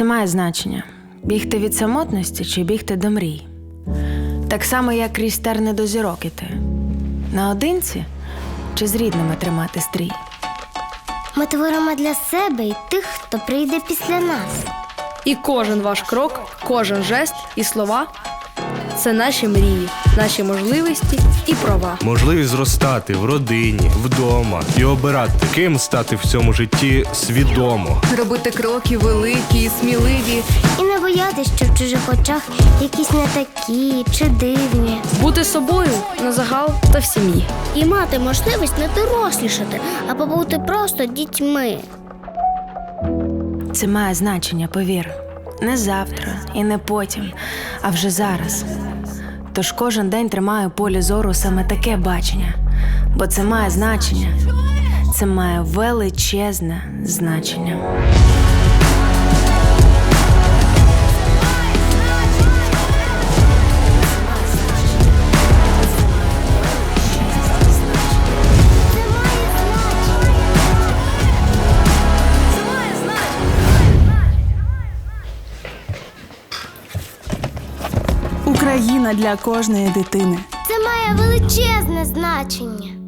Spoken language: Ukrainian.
Це має значення: бігти від самотності чи бігти до мрій. Так само, як крізь терни до зірок іти. Наодинці чи з рідними тримати стрій. Ми творимо для себе і тих, хто прийде після нас. І кожен ваш крок, кожен жест і слова це наші мрії, наші можливості і права. Можливість зростати в родині, вдома і обирати, ким стати в цьому житті свідомо. Робити кроки великі і сміливі. І не боятися, що в чужих очах якісь не такі чи дивні. Бути собою на загал та в сім'ї. І мати можливість не дорослішати, а побути просто дітьми. Це має значення, повір. Не завтра і не потім, а вже зараз. Тож кожен день тримаю полі зору саме таке бачення, бо це має значення, це має величезне значення. Україна для кожної дитини. Це має величезне значення.